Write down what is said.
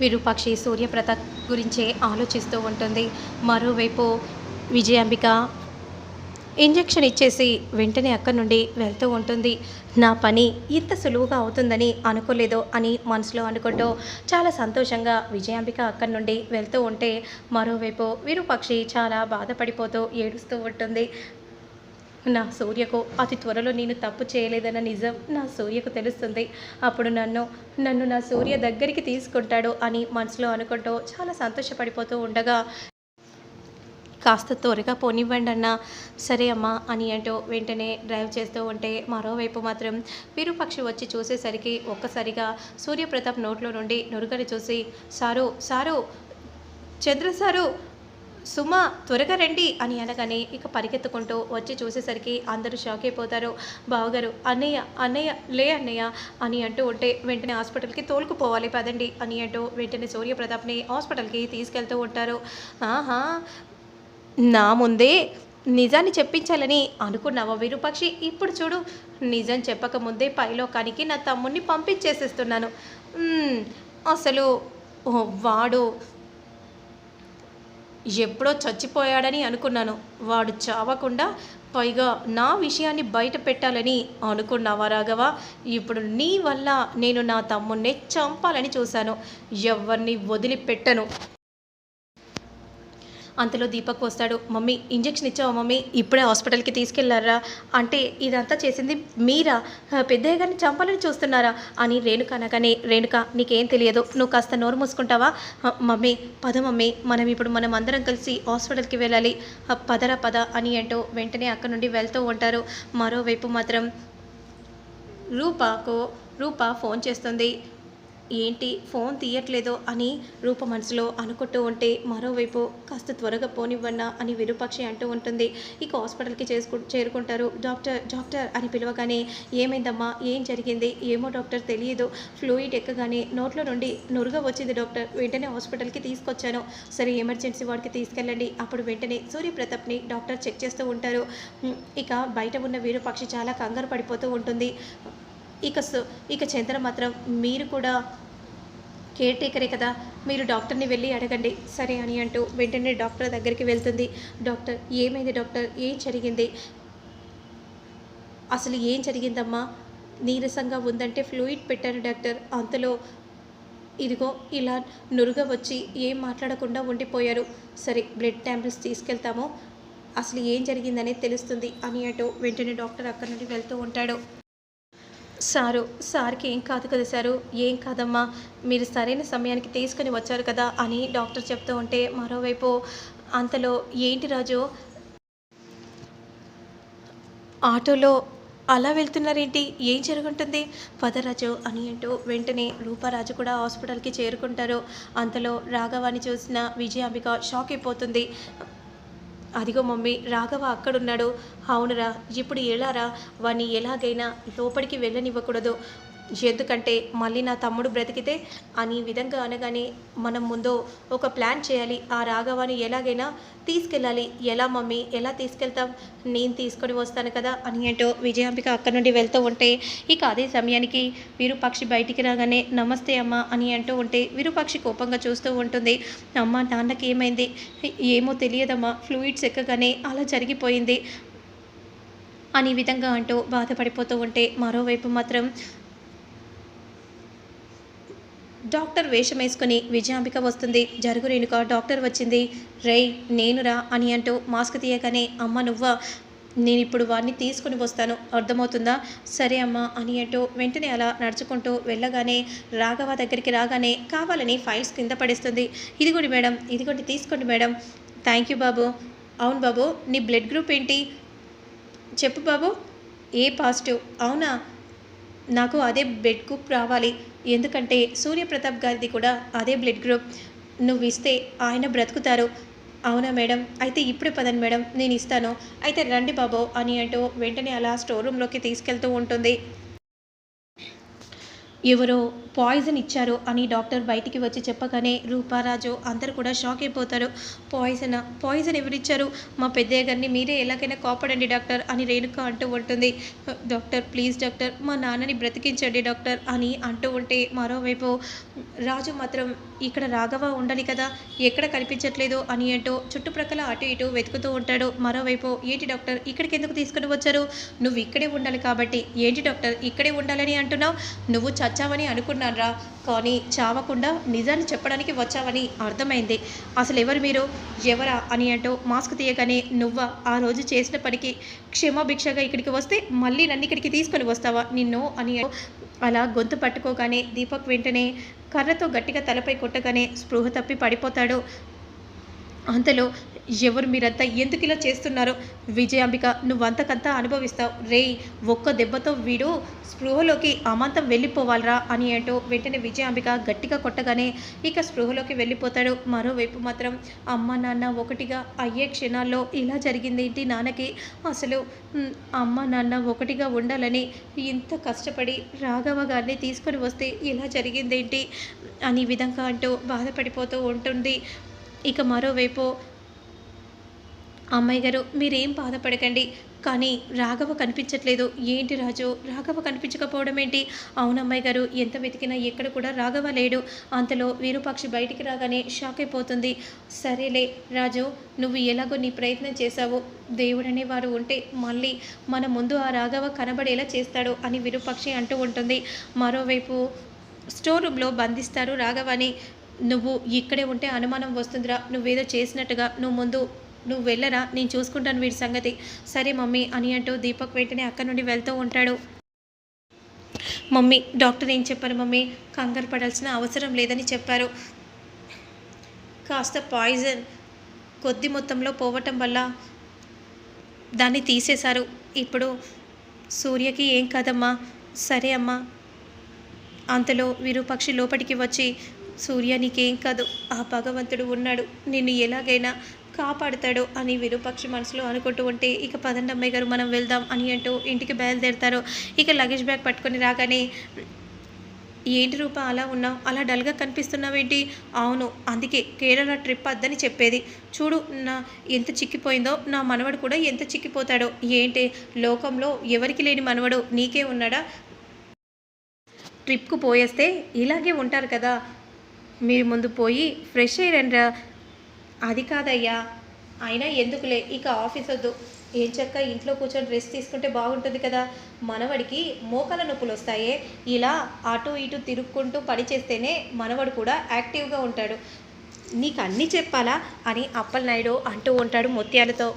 విరూపాక్షి సూర్యప్రతాప్ గురించే ఆలోచిస్తూ ఉంటుంది. మరోవైపు విజయాంబిక ఇంజెక్షన్ ఇచ్చేసి వెంటనే అక్కడి నుండి వెళ్తూ ఉంటుంది. నా పని ఇంత సులువుగా అవుతుందని అనుకోలేదు అని మనసులో అనుకుంటూ చాలా సంతోషంగా విజయాంబిక అక్కడి నుండి వెళ్తూ ఉంటే మరోవైపు విరూపాక్షి చాలా బాధపడిపోతూ ఏడుస్తూ ఉంటుంది. నా సూర్యకు అతి త్వరలో నేను తప్పు చేయలేదన్న నిజం నా సూర్యకు తెలుస్తుంది. అప్పుడు నన్ను నన్ను నా సూర్య దగ్గరికి తీసుకుంటాడు అని మనసులో అనుకుంటూ చాలా సంతోషపడిపోతూ ఉండగా కాస్త త్వరగా పోనివ్వండి అన్న. సరే అమ్మా అని అంటూ వెంటనే డ్రైవ్ చేస్తూ ఉంటే మరోవైపు మాత్రం విరూపక్షి వచ్చి చూసేసరికి ఒక్కసారిగా సూర్యప్రతాప్ నోట్లో నుండి నురుగని చూసి sir sir Chandra sir Suma త్వరగా రండి అని అనగానే ఇక పరిగెత్తుకుంటూ వచ్చి చూసేసరికి అందరూ షాక్ అయిపోతారు. బావగారు అన్నయ్య అన్నయ్య లే అన్నయ్య అని అంటూ ఉంటే వెంటనే హాస్పిటల్కి తోలుకుపోవాలి పదండి అని అంటూ వెంటనే సూర్యప్రతాప్ని హాస్పిటల్కి తీసుకెళ్తూ ఉంటారు. ఆహా నా ముందే నిజాన్ని చెప్పించాలని అనుకున్నావా విరూపాక్షి? ఇప్పుడు చూడు నిజం చెప్పకముందే పైలోకానికి నా తమ్ముడిని పంపించేసేస్తున్నాను. అసలు వాడు ఎప్పుడో చచ్చిపోయాడని అనుకున్నాను. వాడు చావకుండా పైగా నా విషయాన్ని బయట పెట్టాలని అనుకున్నావా రాఘవ? ఇప్పుడు నీ వల్ల నేను నా తమ్ముణ్ణి చంపాలని చూశాను. ఎవరిని వదిలిపెట్టను. అంతలో దీపక్ వస్తాడు. మమ్మీ ఇంజెక్షన్ ఇచ్చావా మమ్మీ? ఇప్పుడే హాస్పిటల్కి తీసుకెళ్ళారా? అంటే ఇదంతా చేసింది మీరా? పెద్దయ్య గారిని చంపాలని చూస్తున్నారా? అని రేణుక అనగానే రేణుక నీకేం తెలియదు. నువ్వు కాస్త నోరు మూసుకుంటావా? మమ్మీ పద మమ్మీ. మనం ఇప్పుడు మనం అందరం కలిసి హాస్పిటల్కి వెళ్ళాలి. పదరా పద అని అంటూ వెంటనే అక్కడ నుండి వెళ్తూ ఉంటారు. మరోవైపు మాత్రం రూపాకు రూప ఫోన్ చేస్తుంది. ఏంటి ఫోన్ తీయట్లేదో అని రూప మనసులో అనుకుంటూ ఉంటే మరోవైపు కాస్త త్వరగా పోనివ్వన్నా అని విరూపాక్షి అంటూ ఉంటుంది. ఇక హాస్పిటల్కి చేసుకు చేరుకుంటారు. డాక్టర్ డాక్టర్ అని పిలవగానే ఏమైందమ్మా ఏం జరిగింది ఏమో డాక్టర్ తెలియదు ఫ్లూయిడ్ ఎక్కగానే నోట్లో నుండి నురుగా వచ్చింది డాక్టర్. వెంటనే హాస్పిటల్కి తీసుకొచ్చాను. సరే ఎమర్జెన్సీ వార్డ్కి తీసుకెళ్ళండి. అప్పుడు వెంటనే సూర్యప్రతాప్ని డాక్టర్ చెక్ చేస్తూ ఉంటారు. ఇక బయట ఉన్న విరూపాక్షి చాలా కంగారు పడిపోతూ ఉంటుంది. ఇక ఇక చంద్ర మాత్రం మీరు కూడా కేర్ టేకరే కదా. మీరు డాక్టర్ని వెళ్ళి అడగండి. సరే అని అంటూ వెంటనే డాక్టర్ దగ్గరికి వెళ్తుంది. డాక్టర్ ఏమైంది డాక్టర్? ఏం జరిగింది? అసలు ఏం జరిగిందమ్మా? నీరసంగా ఉందంటే ఫ్లూయిడ్ పెట్టాను డాక్టర్. అంతలో ఇదిగో ఇలా నురుగ వచ్చి ఏం మాట్లాడకుండా ఉండిపోయారు. సరే బ్లడ్ ట్యాబ్లెట్స్ తీసుకెళ్తాము. అసలు ఏం జరిగిందనేది తెలుస్తుంది అని అంటూ వెంటనే డాక్టర్ అక్కడి నుండి వెళ్తూ ఉంటాడు. సారు సార్కి ఏం కాదు కదా సారు ఏం కాదమ్మా మీరు సరైన సమయానికి తీసుకుని వచ్చారు కదా అని డాక్టర్ చెప్తూ ఉంటే మరోవైపు అంతలో ఏంటి రాజు? ఆటోలో అలా వెళ్తున్నారేంటి? ఏం జరుగుంటుంది? పదరాజు అని అంటూ వెంటనే రూపారాజు కూడా హాస్పిటల్కి చేరుకుంటారు. అంతలో రాఘవాన్ని చూసిన విజయాంబిక షాక్ అయిపోతుంది. అదిగో మమ్మీ రాఘవ అక్కడున్నాడు. అవునురా ఇప్పుడు ఎలారా? వాణ్ణి ఎలాగైనా లోపలికి వెళ్ళనివ్వకూడదు. ఎందుకంటే మళ్ళీ నా తమ్ముడు బ్రతికితే అని విధంగా అనగానే మనం ముందు ఒక ప్లాన్ చేయాలి. ఆ రాఘవాన్ని ఎలాగైనా తీసుకెళ్ళాలి. ఎలా మమ్మీ? ఎలా తీసుకెళ్తాం నేను తీసుకొని వస్తాను కదా అని అంటూ విజయాంబిక అక్కడి నుండి వెళ్తూ ఉంటే ఇక అదే సమయానికి విరూపాక్షి బయటికి రాగానే నమస్తే అమ్మ అని అంటూ ఉంటే విరూపాక్షి కోపంగా చూస్తూ ఉంటుంది. అమ్మ నాన్నకి ఏమైంది? ఏమో తెలియదమ్మా. ఫ్లూయిడ్స్ ఎక్కగానే అలా జరిగిపోయింది అని విధంగా అంటూ బాధపడిపోతూ ఉంటే మరోవైపు మాత్రం డాక్టర్ వేషం వేసుకుని విజయాంబిక వస్తుంది. జరుగు రేణుక డాక్టర్ వచ్చింది. రేయ్ నేనురా అని అంటూ మాస్క్ తీయగానే అమ్మ నువ్వా? నేను ఇప్పుడు వాడిని తీసుకుని వస్తాను. అర్థమవుతుందా? సరే అమ్మా అని అంటూ వెంటనే అలా నడుచుకుంటూ వెళ్ళగానే రాఘవ దగ్గరికి రాగానే కావాలని ఫైల్స్ కింద పడేస్తుంది. ఇదిగోండి మేడం ఇదిగోండి తీసుకోండి మేడం. థ్యాంక్ యూ బాబు. అవును బాబు నీ బ్లడ్ గ్రూప్ ఏంటి? చెప్పు బాబు. ఏ పాజిటివ్? అవునా? నాకు అదే బ్లడ్ గ్రూప్ రావాలి. ఎందుకంటే సూర్యప్రతాప్ గారిది కూడా అదే బ్లడ్ గ్రూప్. నువ్వు ఇస్తే ఆయన బ్రతుకుతారు. అవునా మేడం? అయితే ఇప్పుడే పదండి మేడం నేను ఇస్తాను. అయితే రండి బాబు అని అంటూ వెంటనే అలా స్టోర్ రూమ్లోకి తీసుకెళ్తూ ఉంటుంది. ఎవరో పాయిజన్ ఇచ్చారు అని డాక్టర్ బయటికి వచ్చి చెప్పగానే రూపారాజు అందరు కూడా షాక్ అయిపోతారు. పాయిజన్ పాయిజన్ ఎవరిచ్చారు? మా పెద్దయ్య గారిని మీరే ఎలాగైనా కాపాడండి డాక్టర్ అని రేణుక అంటూ ఉంటుంది. డాక్టర్ ప్లీజ్ డాక్టర్ మా నాన్నని బ్రతికించండి డాక్టర్ అని అంటూ ఉంటే మరోవైపు రాజు మాత్రం ఇక్కడ రాఘవ ఉండాలి కదా ఎక్కడ కనిపించట్లేదు అని అంటూ చుట్టుప్రక్కల అటు ఇటు వెతుకుతూ ఉంటాడు. మరోవైపు ఏంటి డాక్టర్ ఇక్కడికి ఎందుకు తీసుకుని వచ్చారు? నువ్వు ఇక్కడే ఉండాలి కాబట్టి ఏంటి డాక్టర్ ఇక్కడే ఉండాలని అంటున్నావు? నువ్వు వచ్చామని అనుకున్నారా కానీ చావకుండా నిజాన్ని చెప్పడానికి వచ్చావని అర్థమైంది. అసలు ఎవరు మీరు? ఎవరా అని అంటూ మాస్క్ తీయగానే నువ్వా? ఆ రోజు చేసిన పనికి క్షమాభిక్షగా ఇక్కడికి వస్తే మళ్ళీ నన్ను ఇక్కడికి తీసుకొని వస్తావా? నిన్ను అని అలా గొంతు పట్టుకోగానే దీపక్ వెంటనే కర్రతో గట్టిగా తలపై కొట్టగానే స్పృహ తప్పి పడిపోతాడు. అంతలో ఎవరు మీరంతా ఎందుకు ఇలా చేస్తున్నారు? విజయాంబిక నువ్వంతకంతా అనుభవిస్తావు. రేయ్ ఒక్క దెబ్బతో వీడు స్పృహలోకి అమాంతం వెళ్ళిపోవాలరా అని అంటూ వెంటనే విజయాంబిక గట్టిగా కొట్టగానే ఇక స్పృహలోకి వెళ్ళిపోతాడు. మరోవైపు మాత్రం అమ్మ నాన్న ఒకటిగా అయ్యే క్షణాల్లో ఇలా జరిగింది ఏంటి నాన్నకి? అసలు అమ్మ నాన్న ఒకటిగా ఉండాలని ఇంత కష్టపడి రాఘవ గారిని తీసుకొని వస్తే ఇలా జరిగిందేంటి అని విధంగా అంటూ బాధపడిపోతూ ఉంటుంది. ఇక మరోవైపు అమ్మాయి గారు మీరేం బాధపడకండి. కానీ రాఘవ కనిపించట్లేదు. ఏంటి రాజు? రాఘవ కనిపించకపోవడం ఏంటి? అవునమ్మాయి గారు ఎంత వెతికినా ఎక్కడ కూడా రాఘవ లేడు. అంతలో వీరూపాక్షి బయటికి రాగానే షాక్ అయిపోతుంది. సరేలే రాజు నువ్వు ఎలాగో నీ ప్రయత్నం చేశావు. దేవుడనే వారు ఉంటే మళ్ళీ మన ముందు ఆ రాఘవ కనబడేలా చేస్తాడు అని విరూపాక్షి అంటూ ఉంటుంది. మరోవైపు స్టోర్ రూమ్లో బంధిస్తారు రాఘవని. నువ్వు ఇక్కడే ఉంటే అనుమానం వస్తుందిరా. నువ్వేదో చేసినట్టుగా నువ్వు ముందు నువ్వు వెళ్ళరా నేను చూసుకుంటాను వీడి సంగతి. సరే మమ్మీ అని అంటూ దీపక్ వెంటనే అక్కడి నుండి వెళ్తూ ఉంటాడు. మమ్మీ డాక్టర్ ఏం చెప్పారు మమ్మీ? కంగారు పడాల్సిన అవసరం లేదని చెప్పారు. కాస్త పాయిజన్ కొద్ది మొత్తంలో పోవటం వల్ల దాన్ని తీసేశారు. ఇప్పుడు సూర్యకి ఏం కాదమ్మా? సరే అమ్మా. అంతలో విరూపక్షి లోపలికి వచ్చి సూర్య నీకేం కాదు ఆ భగవంతుడు ఉన్నాడు. నిన్ను ఎలాగైనా కాపాడుతాడు అని విరూపక్షి మనసులో అనుకుంటూ ఉంటే ఇక పదండి అమ్మాయి గారు మనం వెళ్దాం అని అంటూ ఇంటికి బయలుదేరుతారు. ఇక లగేజ్ బ్యాగ్ పట్టుకొని రాగానే ఏంటి రూప అలా ఉన్నావు? అలా డల్గా కనిపిస్తున్నావేంటి? అవును అందుకే కేరళ ట్రిప్ వద్దని చెప్పేది. చూడు నా ఎంత చిక్కిపోయిందో నా మనవడు కూడా ఎంత చిక్కిపోతాడో. ఏంటి లోకంలో ఎవరికి లేని మనవడు నీకే ఉన్నాడా? ట్రిప్కు పోయేస్తే ఇలాగే ఉంటారు కదా. మీరు ముందు పోయి ఫ్రెష్ అయ్యారండ్రా అది కాదయ్యా. అయినా ఎందుకులే? ఇక ఆఫీస్ వద్దు. ఏం చక్క? ఇంట్లో కూర్చొని డ్రెస్ తీసుకుంటే బాగుంటుంది కదా. మనవడికి మోకాల నొప్పులు వస్తాయే. ఇలా అటు ఇటు తిరుక్కుంటూ పని చేస్తేనే మనవడు కూడా యాక్టివ్గా ఉంటాడు. నీకు అన్నీ చెప్పాలా? అని అప్పలనాయుడు అంటూ ఉంటాడు ముత్యాలతో.